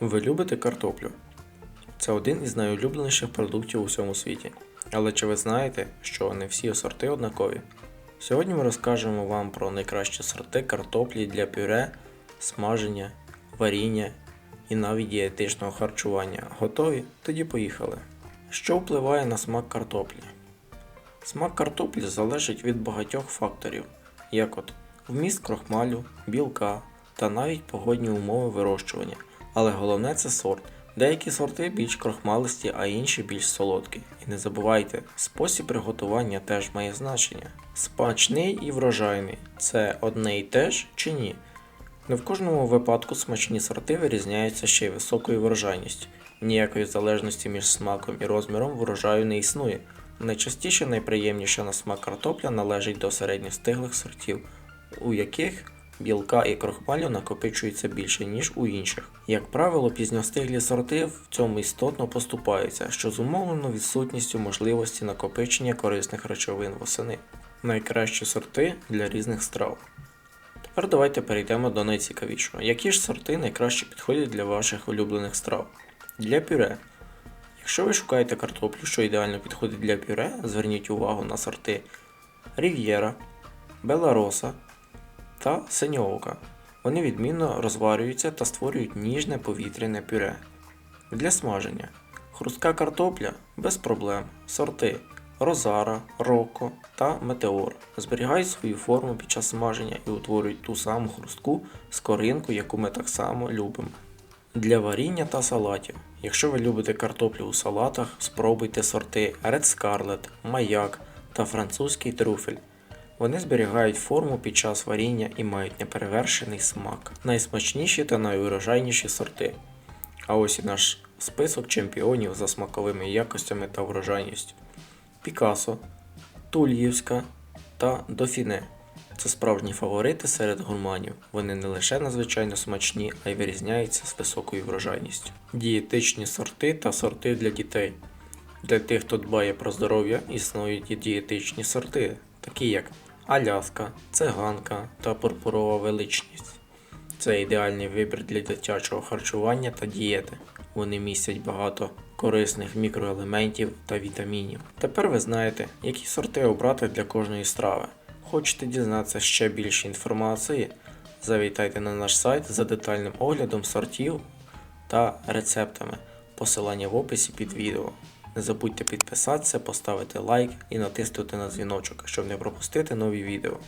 Ви любите картоплю? Це один із найулюбленіших продуктів у всьому світі. Але чи ви знаєте, що не всі сорти однакові? Сьогодні ми розкажемо вам про найкращі сорти картоплі для пюре, смаження, варіння і навіть дієтичного харчування. Готові? Тоді поїхали. Що впливає на смак картоплі? Смак картоплі залежить від багатьох факторів, як от вміст крохмалю, білка та навіть погодні умови вирощування. Але головне це сорт. Деякі сорти більш крохмалисті, а інші більш солодкі. І не забувайте, спосіб приготування теж має значення. Смачний і врожайний це одне і те ж чи ні? Не в кожному випадку смачні сорти вирізняються ще й високою врожайністю. Ніякої залежності між смаком і розміром врожаю не існує. Найчастіше найприємніша на смак картопля належить до середньостиглих сортів, у яких білка і крохмалю накопичується більше, ніж у інших. Як правило, пізньостиглі сорти в цьому істотно поступаються, що зумовлено відсутністю можливості накопичення корисних речовин восени. Найкращі сорти для різних страв. Тепер давайте перейдемо до найцікавішого. Які ж сорти найкраще підходять для ваших улюблених страв? Для пюре. Якщо ви шукаєте картоплю, що ідеально підходить для пюре, зверніть увагу на сорти Рів'єра, Белароса та Синьоока. Вони відмінно розварюються та створюють ніжне повітряне пюре. Для смаження. Хрустка картопля без проблем. Сорти Розара, Роко та Метеор зберігають свою форму під час смаження і утворюють ту саму хрустку скоринку, яку ми так само любимо. Для варіння та салатів. Якщо ви любите картоплю у салатах, спробуйте сорти Red Scarlet, Маяк та французький трюфель. Вони зберігають форму під час варіння і мають неперевершений смак. Найсмачніші та найурожайніші сорти. А ось і наш список чемпіонів за смаковими якостями та врожайністю. Пікасо, Тульївська та Дофіне. Це справжні фаворити серед гурманів. Вони не лише надзвичайно смачні, а й вирізняються з високою врожайністю. Дієтичні сорти та сорти для дітей. Для тих, хто дбає про здоров'я, існують і дієтичні сорти, такі як Аляска, циганка та пурпурова величність. Це ідеальний вибір для дитячого харчування та дієти. Вони містять багато корисних мікроелементів та вітамінів. Тепер ви знаєте, які сорти обрати для кожної страви. Хочете дізнатися ще більше інформації? Завітайте на наш сайт за детальним оглядом сортів та рецептами. Посилання в описі під відео. Не забудьте підписатися, поставити лайк і натиснути на дзвіночок, щоб не пропустити нові відео.